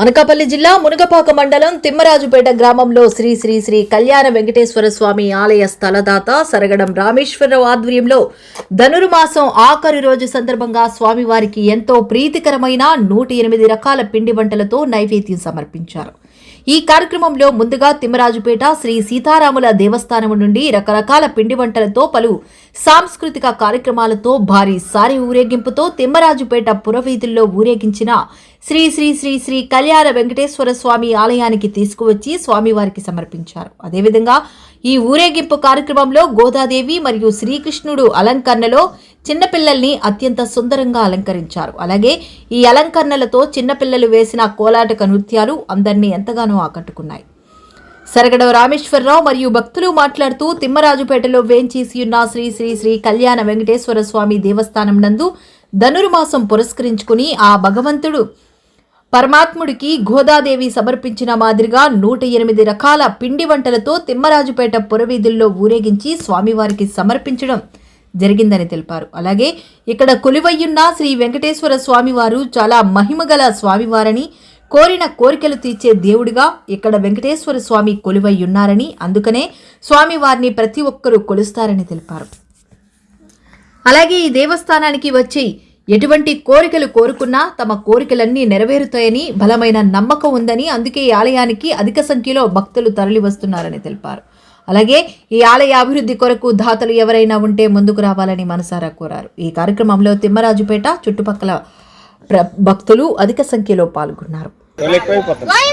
అనకాపల్లి జిల్లా మునగపాక మండలం తిమ్మరాజుపేట గ్రామంలో శ్రీ శ్రీ శ్రీ కళ్యాణ వెంకటేశ్వర స్వామి ఆలయ స్థలదాత సరగడం రామేశ్వరరావు ఆధ్వర్యంలో ధనుర్మాసం ఆఖరి రోజు సందర్భంగా స్వామివారికి ఎంతో ప్రీతికరమైన నూట ఎనిమిది రకాల పిండి వంటలతో నైవేద్యం సమర్పించారు. ఈ కార్యక్రమంలో ముందుగా తిమ్మరాజుపేట శ్రీ సీతారాముల దేవస్థానం నుండి రకరకాల పిండి వంటలతో పలు సాంస్కృతిక కార్యక్రమాలతో భారీ సారి ఊరేగింపుతో తిమ్మరాజుపేట పురవీధుల్లో ఊరేగించిన శ్రీ శ్రీ శ్రీ శ్రీ కళ్యాణ వెంకటేశ్వర స్వామి ఆలయానికి తీసుకువచ్చి స్వామివారికి సమర్పించారు. అదేవిధంగా ఈ ఊరేగింపు కార్యక్రమంలో గోదాదేవి మరియు శ్రీకృష్ణుడు అలంకరణలో చిన్నపిల్లల్ని అత్యంత సుందరంగా అలంకరించారు. అలాగే ఈ అలంకరణలతో చిన్నపిల్లలు వేసిన కోలాటక నృత్యాలు అందరినీ ఎంతగానో ఆకట్టుకున్నాయి. సరగడ రామేశ్వరరావు మరియు భక్తులు మాట్లాడుతూ తిమ్మరాజుపేటలో వేంచేసి ఉన్న శ్రీ శ్రీ శ్రీ కళ్యాణ వెంకటేశ్వర స్వామి దేవస్థానం నందు ధనుర్మాసం పురస్కరించుకుని ఆ భగవంతుడు పరమాత్ముడికి గోదాదేవి సమర్పించిన మాదిరిగా నూట ఎనిమిది రకాల పిండి వంటలతో తిమ్మరాజుపేట పురవీధుల్లో ఊరేగించి స్వామివారికి సమర్పించడం జరిగిందని తెలిపారు. అలాగే ఇక్కడ కొలువయ్యున్న శ్రీ వెంకటేశ్వర స్వామివారు చాలా మహిమగల స్వామివారని కోరిన కోరికలు తీర్చే దేవుడిగా ఇక్కడ వెంకటేశ్వర స్వామి కొలువయ్యున్నారని అందుకనే స్వామివారిని ప్రతి ఒక్కరూ కొలుస్తారని తెలిపారు. అలాగే ఈ దేవస్థానానికి వచ్చి ఎటువంటి కోరికలు కోరుకున్నా తమ కోరికలన్నీ నెరవేరుతాయని బలమైన నమ్మకం ఉందని అందుకే ఈ ఆలయానికి అధిక సంఖ్యలో భక్తులు తరలి వస్తున్నారని తెలిపారు. అలాగే ఈ ఆలయ అభివృద్ధి కొరకు దాతలు ఎవరైనా ఉంటే ముందుకు రావాలని మనసారా కోరారు. ఈ కార్యక్రమంలో తిమ్మరాజుపేట చుట్టుపక్కల భక్తులు అధిక సంఖ్యలో పాల్గొన్నారు. వాళ్ళు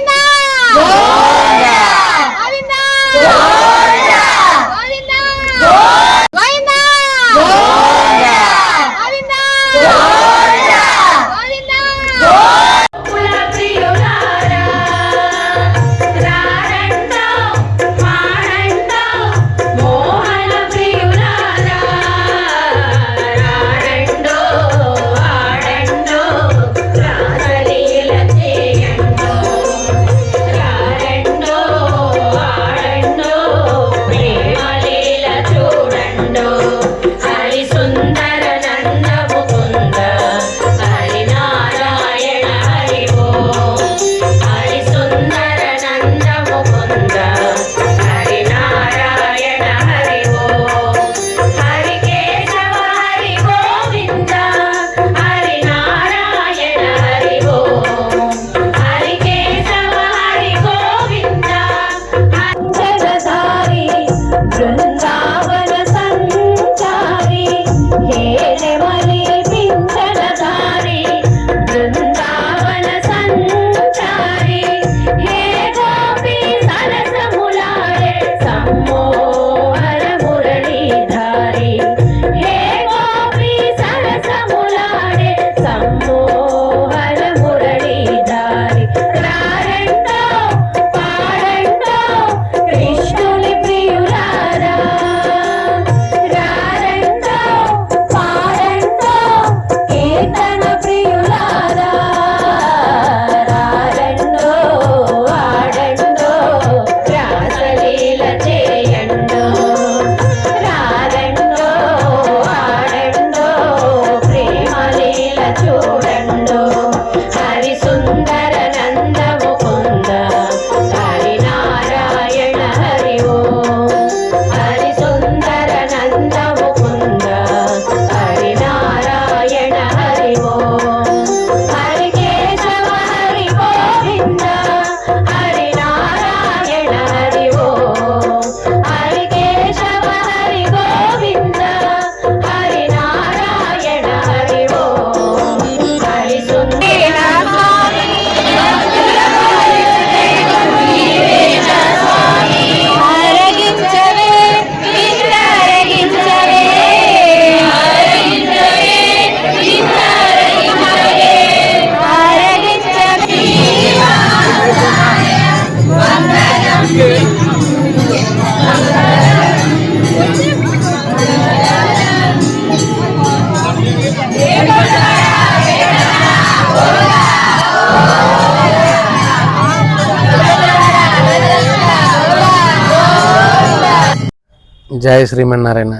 జయ శ్రీమన్నారాయణ.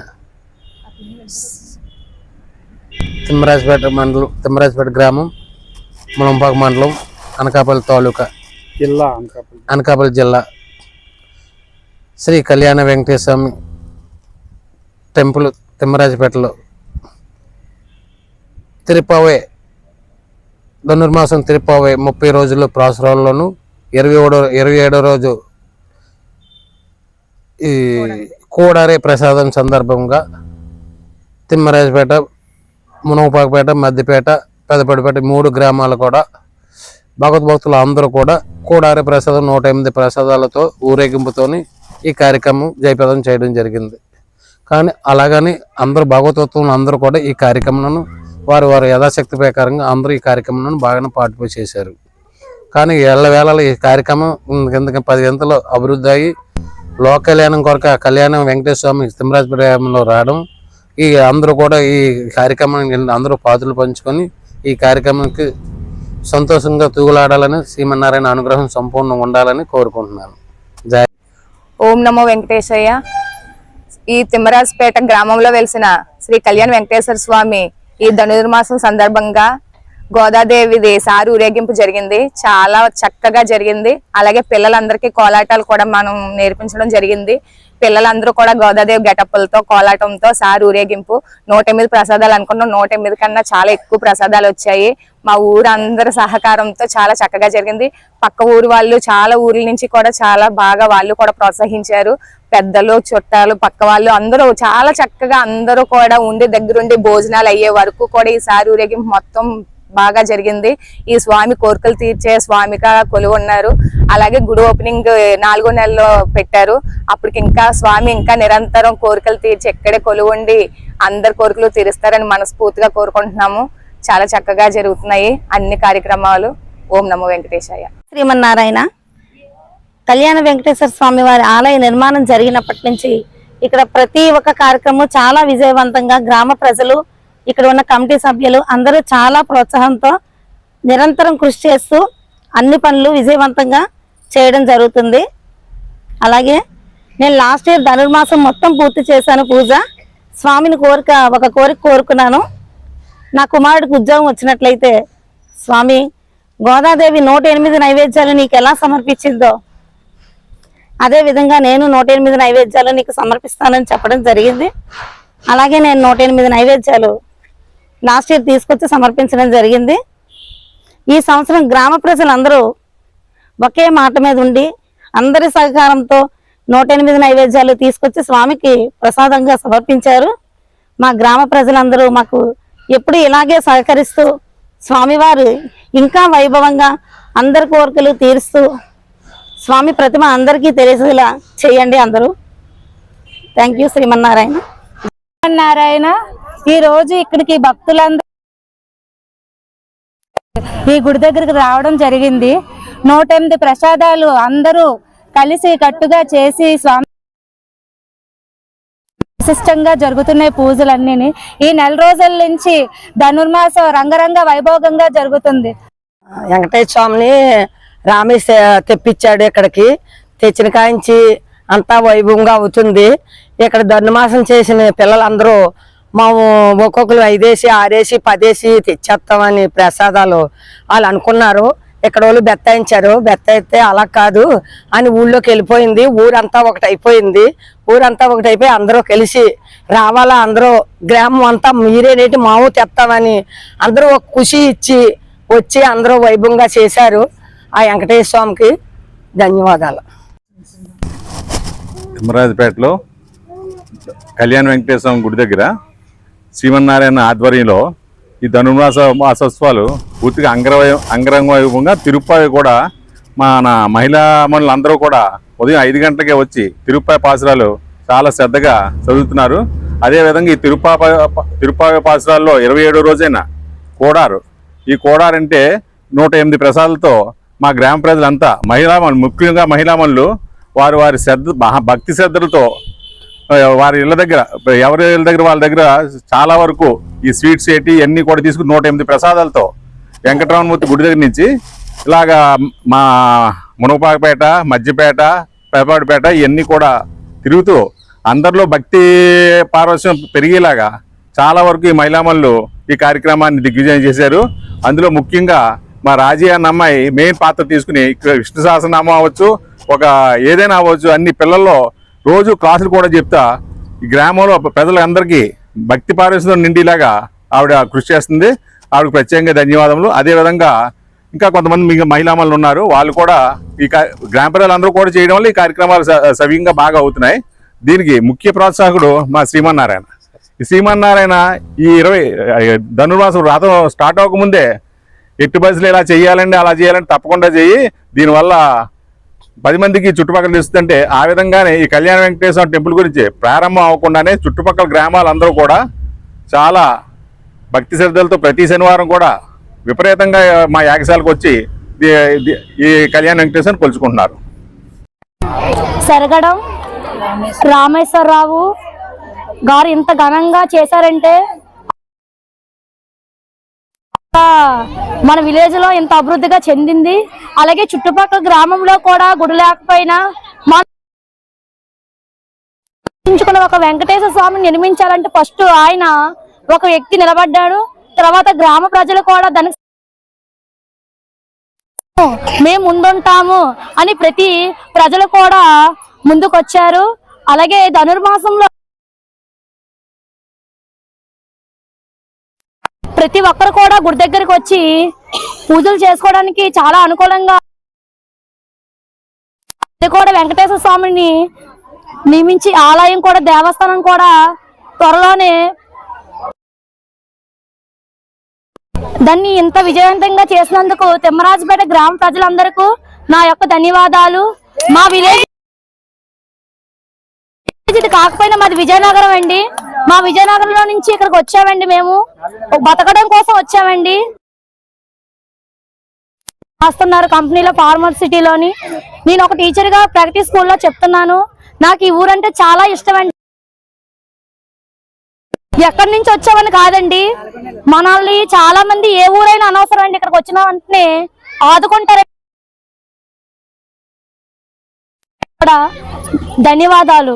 తిమ్మరాజపేట మండలం తిమ్మరాజపేట గ్రామం ములంపాక మండలం అనకాపల్లి తాలూకా. జిల్లా అనకాపల్లి. అనకాపల్లి జిల్లా. శ్రీ కళ్యాణ వెంకటేశ్వర స్వామి టెంపుల్ తిమ్మరాజపేటలో. తిరుపావే ధనుర్మాసం తిరుపావే ముప్పై రోజులు ప్రాసురాల్లోను ఇరవై ఏడో ఇరవై ఏడో రోజు ఈ కూడారే ప్రసాదం సందర్భంగా తిమ్మరాజపేట మునగపాకపేట మద్దిపేట పెదపడిపేట మూడు గ్రామాలు కూడా భగవద్భక్తులు అందరూ కూడా కూడారి ప్రసాదం నూట ఎనిమిది ప్రసాదాలతో ఊరేగింపుతోని ఈ కార్యక్రమం జయప్రదం చేయడం జరిగింది. కానీ అలాగని అందరూ భగవతత్వం అందరూ కూడా ఈ కార్యక్రమం వారి వారి యథాశక్తి ప్రకారంగా అందరూ ఈ కార్యక్రమం బాగానే పార్టిసిపేట్ చేశారు. కానీ ఏళ్ళ వేళలో ఈ కార్యక్రమం కింద పది గంటలు అభివృద్ధి అయ్యి లోక కళ్యాణం కొరకు కళ్యాణం వెంకటేశ్వర స్వామి తిమ్మరాజపురంలో రావడం ఈ అందరూ కూడా ఈ కార్యక్రమానికి అందరూ పాత్రలు పంచుకొని ఈ కార్యక్రమానికి సంతోషంగా తూగులాడాలని శ్రీమన్నారాయణ అనుగ్రహం సంపూర్ణంగా ఉండాలని కోరుకుంటున్నాను. జయ ఓం నమో వెంకటేశయ్య. ఈ తిమ్మరాజపేట గ్రామంలో వెలిసిన శ్రీ కళ్యాణ్ వెంకటేశ్వర స్వామి ఈ ధనుర్మాసం సందర్భంగా గోదాదేవిది సారి ఊరేగింపు జరిగింది. చాలా చక్కగా జరిగింది. అలాగే పిల్లలందరికీ కోలాటాలు కూడా మనం నేర్పించడం జరిగింది. పిల్లలందరూ కూడా గోదాదేవి గెటప్పులతో కోలాటంతో సారి ఊరేగింపు. నూట ఎనిమిది ప్రసాదాలు అనుకున్నాం నూట ఎనిమిది కన్నా చాలా ఎక్కువ ప్రసాదాలు వచ్చాయి. మా ఊరు అందరి సహకారంతో చాలా చక్కగా జరిగింది. పక్క ఊరు వాళ్ళు చాలా ఊర్ల నుంచి కూడా చాలా బాగా వాళ్ళు కూడా ప్రోత్సహించారు. పెద్దలు చుట్టాలు పక్క వాళ్ళు అందరూ చాలా చక్కగా అందరూ కూడా ఉండి దగ్గరుండి భోజనాలు అయ్యే వరకు కూడా ఈసారి ఊరేగింపు మొత్తం బాగా జరిగింది. ఈ స్వామి కోరికలు తీర్చే స్వామిగా కొలువున్నారు అలాగే గుడి ఓపెనింగ్ నాలుగో నెలలో పెట్టారు. అప్పటికి ఇంకా స్వామి ఇంకా నిరంతరం కోరికలు తీర్చి ఎక్కడే కొలువుండి అందరి కోరికలు తీరుస్తారని మనస్ఫూర్తిగా కోరుకుంటున్నాము. చాలా చక్కగా జరుగుతున్నాయి అన్ని కార్యక్రమాలు. ఓం నమో వెంకటేశాయ. శ్రీమన్నారాయణ కళ్యాణ వెంకటేశ్వర స్వామి వారి ఆలయ నిర్మాణం జరిగినప్పటి నుంచి ఇక్కడ ప్రతి ఒక్క కార్యక్రమం చాలా విజయవంతంగా గ్రామ ప్రజలు ఇక్కడ ఉన్న కమిటీ సభ్యులు అందరూ చాలా ప్రోత్సాహంతో నిరంతరం కృషి చేస్తూ అన్ని పనులు విజయవంతంగా చేయడం జరుగుతుంది. అలాగే నేను లాస్ట్ ఇయర్ ధనుర్మాసం మొత్తం పూర్తి చేశాను పూజ. స్వామిని కోరిక ఒక కోరిక కోరుకున్నాను. నా కుమారుడికి ఉద్యోగం వచ్చినట్లయితే స్వామి గోదాదేవి నూట ఎనిమిది నైవేద్యాలు నీకు ఎలా సమర్పించిందో అదే విధంగా నేను నూట ఎనిమిది నైవేద్యాలు నీకు సమర్పిస్తానని చెప్పడం జరిగింది. అలాగే నేను నూట ఎనిమిది నైవేద్యాలు లాస్ట్ ఇయర్ తీసుకొచ్చి సమర్పించడం జరిగింది. ఈ సంవత్సరం గ్రామ ప్రజలందరూ ఒకే మాట మీద ఉండి అందరి సహకారంతో నూట ఎనిమిది నైవేద్యాలు తీసుకొచ్చి స్వామికి ప్రసాదంగా సమర్పించారు. మా గ్రామ ప్రజలందరూ మాకు ఎప్పుడు ఇలాగే సహకరిస్తూ స్వామివారు ఇంకా వైభవంగా అందరి కోరికలు తీరుస్తూ స్వామి ప్రతిమ అందరికీ తెలిసేలా చేయండి అందరూ. Thank you Srimannarayana. నారాయణ ఈ రోజు ఇక్కడికి భక్తులందరూ ఈ గుడి దగ్గరికి రావడం జరిగింది. నూట ఎనిమిది ప్రసాదాలు అందరూ కలిసి కట్టుగా చేసి స్వామి విశిష్టంగా జరుగుతున్నాయి పూజలన్నీ ఈ నెల రోజుల నుంచి ధనుర్మాసం రంగరంగ వైభోగంగా జరుగుతుంది. వెంకటేశ్వర స్వామిని రామేశ్ తెప్పించాడు ఇక్కడికి. తెచ్చిన కాంచి అంతా వైభవంగా అవుతుంది. ఇక్కడ ధనుమాసం చేసిన పిల్లలందరూ మేము ఒక్కొక్కరు ఐదేసి ఆరేసి పదేసి తెచ్చేస్తామని ప్రసాదాలు వాళ్ళు అనుకున్నారు. ఇక్కడ వాళ్ళు బెత్తాయించారు. బెత్తాయితే అలా కాదు. అని ఊళ్ళోకి వెళ్ళిపోయింది. ఊరంతా ఒకటి అయిపోయింది ఊరంతా ఒకటి అయిపోయి అందరూ కలిసి రావాలా అందరూ గ్రామం అంతా మీరేనేటి మాము తెస్తామని అందరూ ఒక ఖుషి ఇచ్చి వచ్చి అందరూ వైభవంగా చేశారు ఆ వెంకటేశ్వర స్వామికి ధన్యవాదాలు. తిమ్మరాజపేటలో కళ్యాణ వెంకటేశ్వర స్వామి గుడి దగ్గర శ్రీమన్నారాయణ ఆధ్వర్యంలో ఈ ధనుర్మాస మాసోత్సవాలు పూర్తిగా అంగరవై అంగరంగ తిరుపతి కూడా మన మహిళా మనులందరూ కూడా ఉదయం ఐదు గంటలకే వచ్చి తిరుపతి పాసురాలు చాలా శ్రద్ధగా చదువుతున్నారు. అదేవిధంగా ఈ తిరుపా తిరుపతి పాసురాల్లో ఇరవై ఏడో రోజైన కోడారు. ఈ కోడారు అంటే నూట ఎనిమిది ప్రసాదాలతో మా గ్రామ ప్రజలంతా మహిళామణులు ముఖ్యంగా మహిళామణులు వారు వారి శ్రద్ధ మహా భక్తి శ్రద్ధలతో వారి ఇళ్ళ దగ్గర ఎవరి ఇళ్ళ దగ్గర వాళ్ళ దగ్గర చాలా వరకు ఈ స్వీట్స్ ఏంటి ఇవన్నీ కూడా తీసుకుని నూట ఎనిమిది ప్రసాదాలతో వెంకటరమణమూర్తి గుడి దగ్గర నుంచి ఇలాగా మా మునగపాకపేట మధ్యపేట పెపాడిపేట ఇవన్నీ కూడా తిరుగుతూ అందరిలో భక్తి పారవశ్యం పెరిగేలాగా చాలా వరకు ఈ మహిళామణులు ఈ కార్యక్రమాన్ని దిగ్విజయం చేశారు. అందులో ముఖ్యంగా మా రాజీ అన్న అమ్మాయి మెయిన్ పాత్ర తీసుకుని విష్ణు సహస్రనామం అవ్వచ్చు ఒక ఏదైనా అవ్వచ్చు అన్ని పిల్లల్లో రోజు క్లాసులు కూడా చెప్తా ఈ గ్రామంలో ప్రజలందరికీ భక్తి పారవశ్యంతో నిండిలాగా ఆవిడ కృషి చేస్తుంది. ఆవిడకి ప్రత్యేకంగా ధన్యవాదములు. అదేవిధంగా ఇంకా కొంతమంది మిగ మహిళామణులు ఉన్నారు. వాళ్ళు కూడా ఈ గ్రామ ప్రజలందరూ కూడా చేయడం వల్ల ఈ కార్యక్రమాలు స- సవ్యంగా బాగా అవుతున్నాయి. దీనికి ముఖ్య ప్రోత్సాహకుడు మా శ్రీమన్నారాయణ. ఈ శ్రీమన్నారాయణ ఈ ఇరవై ధనుర్మాసం రాతం స్టార్ట్ అవ్వకముందే ఎట్టు బస్సులు ఇలా చేయాలండి అలా చేయాలండి తప్పకుండా చెయ్యి దీనివల్ల పది మందికి చుట్టుపక్కల తెలుస్తుంటే ఆ విధంగానే ఈ కళ్యాణ వెంకటేశ్వర టెంపుల్ గురించి ప్రారంభం అవ్వకుండానే చుట్టుపక్కల గ్రామాలందరూ కూడా చాలా భక్తి శ్రద్ధలతో ప్రతి శనివారం కూడా విపరీతంగా మా యాగశాలకు వచ్చి ఈ- కళ్యాణ వెంకటేశ్వరం కొలుచుకుంటున్నారు. సెరగడం రామేశ్వరరావు గారు ఇంత ఘనంగా చేశారంటే మన విలేజ్లో ఇంత అభివృద్ధిగా చెందింది. అలాగే చుట్టుపక్కల గ్రామంలో కూడా గుడి లేకపోయినా మన ఒక వెంకటేశ్వర స్వామిని నిర్మించాలంటే ఫస్ట్ ఆయన ఒక వ్యక్తి నిలబడ్డాడు. తర్వాత గ్రామ ప్రజలు కూడా దానికి మేము ముందుంటాము అని ప్రతి ప్రజలు కూడా ముందుకొచ్చారు. అలాగే ధనుర్మాసంలో ప్రతి ఒక్కరు కూడా గుడి దగ్గరికి వచ్చి పూజలు చేసుకోవడానికి చాలా అనుకూలంగా అది కూడా వెంకటేశ్వర స్వామిని నియమించి ఆలయం కూడా దేవస్థానం కూడా త్వరలోనే దాన్ని ఇంత విజయవంతంగా చేసినందుకు తిమ్మరాజుపేట గ్రామ ప్రజలందరికీ నా యొక్క ధన్యవాదాలు. మా విలేజ్ ఇది కాకపోయినా మాది విజయనగరం అండి. మా విజయనగరంలో నుంచి ఇక్కడికి వచ్చామండి మేము. బతకడం కోసం వచ్చామండి. వస్తున్నారు కంపెనీలో ఫార్మర్ సిటీలోని. నేను ఒక టీచర్గా ప్రాక్టీస్ ప్రగతి స్కూల్లో చెప్తున్నాను. నాకు ఈ ఊరంటే చాలా ఇష్టం అండి ఎక్కడి నుంచి వచ్చామని కాదండి. మనల్ని చాలా మంది ఏ ఊరైనా అనవసరం అండి ఇక్కడికి వచ్చిన వెంటనే ఆదుకుంటారు. ఇక్కడ ధన్యవాదాలు.